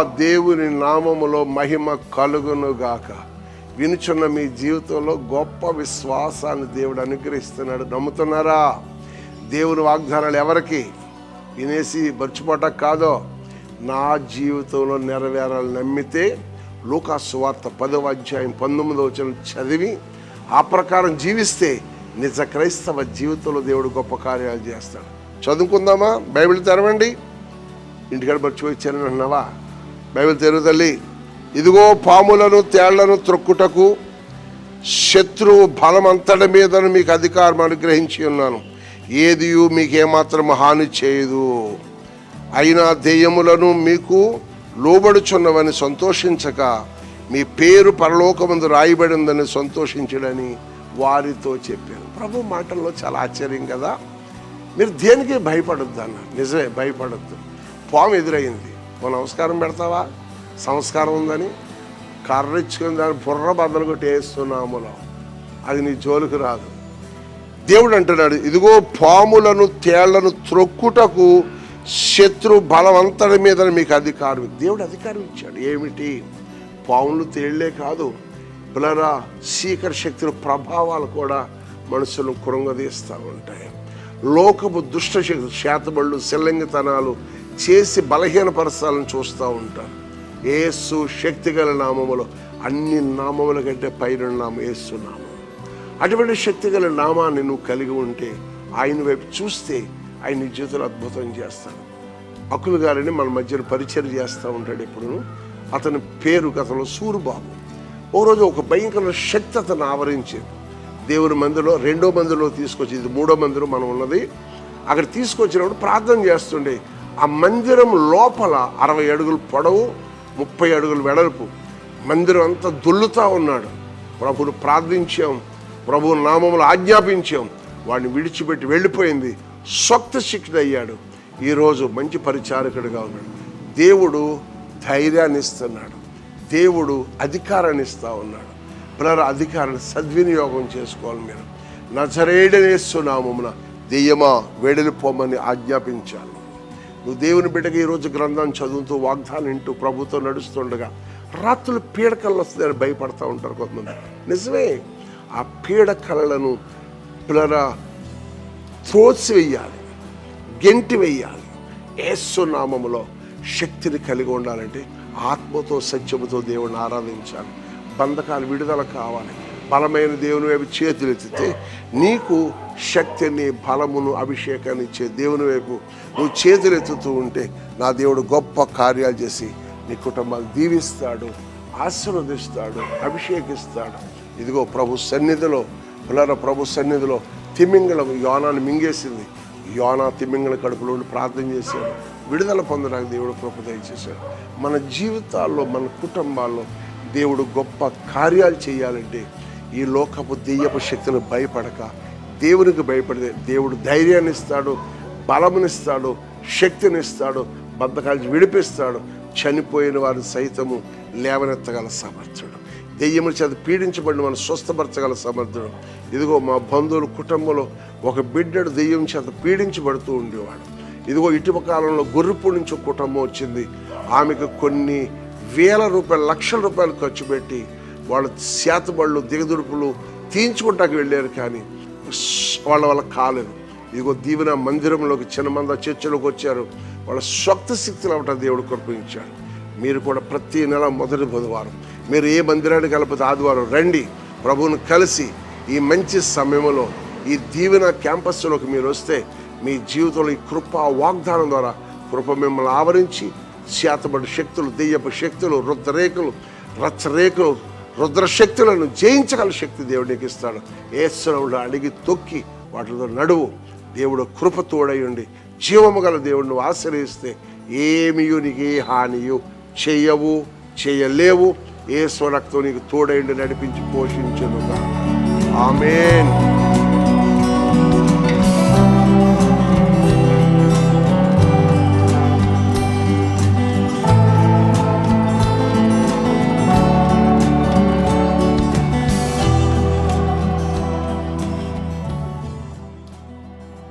దేవుని నామములో మహిమ కలుగునుగాక. వినుచున్న మీ జీవితంలో గొప్ప విశ్వాసాన్ని దేవుడు అనుగ్రహిస్తున్నాడు. నమ్ముతున్నారా? దేవుని వాగ్దానాలు ఎవరికి? వినేసి మర్చిపోట కాదో? నా జీవితంలో నెరవేరాలని నమ్మితే లూకా సువార్త పదవ అధ్యాయం పంతొమ్మిది వచ్చిన చదివి ఆ ప్రకారం జీవిస్తే నిజ క్రైస్తవ జీవితంలో దేవుడు గొప్ప కార్యాలు చేస్తాడు. చదువుకుందామా? బైబిల్ తెరవండి. ఇంటికాడ మర్చిపోయి ఇచ్చానని అన్నావా బైబిల్ తెరువు తల్లి ఇదిగో పాములను తేళ్ళను త్రొక్కుటకు శత్రువు బలమంతటి మీదను మీకు అధికారం అనుగ్రహించి ఉన్నాను. ఏది మీకు ఏమాత్రం హాని చేయదు. అయినా దెయ్యములను మీకు లోబడుచున్నవని సంతోషించక మీ పేరు పరలోకమందు రాయబడిందని సంతోషించడని వారితో చెప్పాను. ప్రభు మాటల్లో చాలా ఆశ్చర్యం కదా. మీరు దేనికి భయపడొద్దు అన్న నిజమే భయపడొద్దు. పాము ఎదురైంది. ఓ నమస్కారం పెడతావా? సంస్కారం ఉందని కర్రెచ్చుకుని దాన్ని బుర్ర బద్దలు కొట్టి వేస్తున్నాములో అది నీ జోలికి రాదు. దేవుడు అంటున్నాడు ఇదిగో పాములను తేళ్ళను త్రొక్కుటకు శత్రు బలవంతడి మీద మీకు అధికారం. దేవుడు అధికారం ఇచ్చాడు. ఏమిటి? పాములు తేళ్ళే కాదు బ్లరా సీకర శక్తుల ప్రభావాలు కూడా మనుషులను కృంగదీస్తూ ఉంటాయి. లోకపు దుష్ట శక్తి శాతబళ్ళు సెల్లంగితనాలు చేసి బలహీనపరచాలని చూస్తూ ఉంటారు ఏసు శక్తి గల నామములో అన్ని నామముల కంటే పైన నామం ఏసు నామం. అటువంటి శక్తి గల నామాన్ని నువ్వు కలిగి ఉంటే ఆయన వైపు చూస్తే ఆయన నీ జీవితంలో అద్భుతం చేస్తాడు. అకులు గారిని మన మధ్యన పరిచయం చేస్తూ ఉంటాడు ఎప్పుడు అతని పేరు గతంలో సూరుబాబు. ఓ రోజు ఒక భయంకర శక్తి అతను ఆవరించింది దేవుని మందిలో రెండో మందిలో తీసుకొచ్చి ఇది మూడో మందిలో మనం ఉన్నది. అక్కడ తీసుకొచ్చినప్పుడు ప్రార్థన చేస్తుండే ఆ మందిరం లోపల అరవై అడుగులు పొడవు ముప్పై అడుగులు వెడల్పు. మందిరం అంతా దుల్లుతా ఉన్నాడు. ప్రభును ప్రార్థించాం ప్రభు నామములు ఆజ్ఞాపించాం. వాడిని విడిచిపెట్టి వెళ్ళిపోయింది. స్వక్త శిక్షణ అయ్యాడు ఈరోజు మంచి పరిచారకుడిగా ఉన్నాడు. దేవుడు ధైర్యాన్ని ఇస్తున్నాడు. దేవుడు అధికారాన్ని ఇస్తూ ఉన్నాడు. పిల్లల అధికారాన్ని సద్వినియోగం చేసుకోవాలి మీరు. నజరేడనేస్తున్నామున దెయ్యమా వెడలిపోమని ఆజ్ఞాపించాను నువ్వు దేవుని బిడ్డగా ఈరోజు గ్రంథాన్ని చదువుతూ వాగ్దానం వింటూ ప్రభుత్వం నడుస్తుండగా రాత్రులు పీడకలు వస్తుందని భయపడతా ఉంటారు కొంతమంది. నిజమే ఆ పీడకలను పిల్లరా త్రోసివేయాలి గెంటి వేయాలి. ఏసునామములో శక్తిని కలిగి ఉండాలంటే ఆత్మతో సత్యముతో దేవుని ఆరాధించాలి. బంధకాలు విడుదల కావాలి. బలమైన దేవుని వైపు చేతులెత్తితే నీకు శక్తిని బలమును అభిషేకాన్ని ఇచ్చే దేవుని వైపు నువ్వు చేతులెత్తుతూ ఉంటే నా దేవుడు గొప్ప కార్యాలు చేసి నీ కుటుంబాన్ని దీవిస్తాడు ఆశీర్వదిస్తాడు అభిషేకిస్తాడు. ఇదిగో ప్రభు సన్నిధిలో పిల్లల ప్రభు సన్నిధిలో తిమింగళం యోనాన్ని మింగేసింది. యోనా తిమింగళ కడుపులో ఉండి ప్రార్థన చేశాడు. విడుదల పొందడానికి దేవుడు కృప దయచేశాడు. మన జీవితాల్లో మన కుటుంబాల్లో దేవుడు గొప్ప కార్యాలు చేయాలంటే ఈ లోకపు దెయ్యపు శక్తులు భయపడక దేవునికి భయపడితే దేవుడు ధైర్యాన్ని ఇస్తాడు బలమునిస్తాడు శక్తినిస్తాడు బద్ధకాలు విడిపిస్తాడు. చనిపోయిన వారు సైతము లేవనెత్తగల సమర్థుడు. దెయ్యముల చేత పీడించబడిన మనం స్వస్థపరచగల సమర్థుడు. ఇదిగో మా బంధువుల కుటుంబంలో ఒక బిడ్డడు దెయ్యం చేత పీడించబడుతూ ఉండేవాడు. ఇదిగో ఇటువ కాలంలో గొర్రెపు నుంచి ఒక కుటుంబం వచ్చింది. ఆమెకు కొన్ని వేల రూపాయలు లక్షల రూపాయలు ఖర్చు పెట్టి వాళ్ళ శాతబళ్ళు దిగదుడుపులు తీయించుకుంటాకి వెళ్ళారు కానీ వాళ్ళ వల్ల కాలేదు. ఇదిగో దీవెన మందిరంలోకి చిన్న మంద చర్చలోకి వచ్చారు. వాళ్ళ స్వక్త శక్తులు అవటం దేవుడు కృపించాడు మీరు కూడా ప్రతి నెల మొదటి బుధవారం మీరు ఏ మందిరానికి కలిపితే ఆదివారం రండి. ప్రభువును కలిసి ఈ మంచి సమయంలో ఈ దీవెన క్యాంపస్లోకి మీరు వస్తే మీ జీవితంలో ఈ కృప వాగ్దానం ద్వారా కృప మిమ్మల్ని ఆవరించి శాతబడి శక్తులు దెయ్యపు శక్తులు రుద్రరేఖలు రచ్చరేఖలు రుద్రశక్తులను జయించగల శక్తి దేవుడు నీకు ఇస్తాడు. ఏసునవుడు అడిగి తొక్కి వాటితో నడువు. దేవుడు కృప తోడయుండి జీవము గల దేవుడిని ఆశ్రయిస్తే ఏమియు నీకు ఏ హానియు చేయవు చేయలేవు. ఏ స్వరక్తో నీకు తోడయుండి నడిపించి పోషించను ఆమెన్.